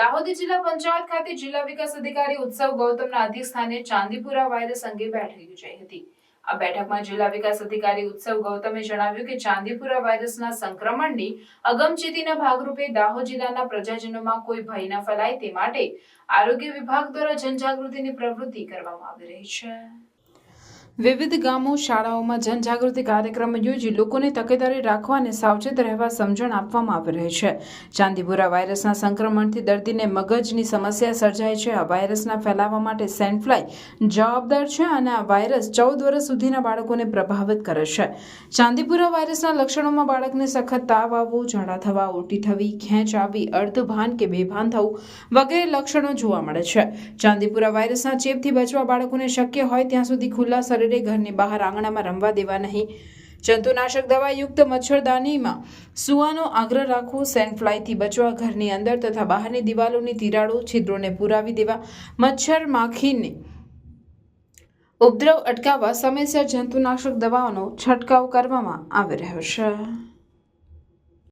દાહોદ જિલ્લા પંચાયત ખાતે જિલ્લા વિકાસ અધિકારી ઉત્સવ ગૌતમના અધ્યક્ષસ્થાને ચાંદીપુરા વાયરસ અંગે બેઠક યોજાઈ હતી. આ બેઠકમાં જિલ્લા વિકાસ અધિકારી ઉત્સવ ગૌતમે જણાવ્યું કે ચાંદીપુરા વાયરસના સંક્રમણની અગમચેતીના ભાગરૂપે દાહોદ જિલ્લાના પ્રજાજનોમાં કોઈ ભય ન ફેલાય તે માટે આરોગ્ય વિભાગ દ્વારા જનજાગૃતિની પ્રવૃત્તિ કરવામાં આવી રહી છે. વિવિધ ગામો, શાળાઓમાં જનજાગૃતિ કાર્યક્રમ યોજી લોકોને તકેદારી રાખવા અને સાવચેત રહેવા સમજણ આપવામાં આવી રહી છે. ચાંદીપુરા વાયરસના સંક્રમણથી દર્દીને મગજની સમસ્યા સર્જાય છે. આ વાયરસના ફેલાવા માટે સેન્ડફ્લાય જવાબદાર છે અને આ વાયરસ ચૌદ વર્ષ સુધીના બાળકોને પ્રભાવિત કરે છે. ચાંદીપુરા વાયરસના લક્ષણોમાં બાળકને સખત તાવ આવવો, ઝાડા થવા, ઉલટી થવી, ખેંચ આવી, અર્ધભાન કે બેભાન થવું વગેરે લક્ષણો જોવા મળે છે. ચાંદીપુરા વાયરસના ચેપથી બચવા બાળકોને શક્ય હોય ત્યાં સુધી ખુલ્લા શરીરે ઘરની બહાર આંગણામાં રમવા દેવા નહીં. જંતુનાશક દવાયુક્ત મચ્છરદાનીમાં સુવાનો આગ્રહ રાખવો સેન્ડફ્લાયથી બચવા, ઘરની અંદર તથા બહારની દિવાલોની તિરાડો, છિદ્રોને પુરાવી દેવા, મચ્છર માખીને ઉપદ્રવ અટકાવવા, સમયસર જંતુનાશક દવાઓનો છંટકાવ કરવામાં આવી રહ્યો છે.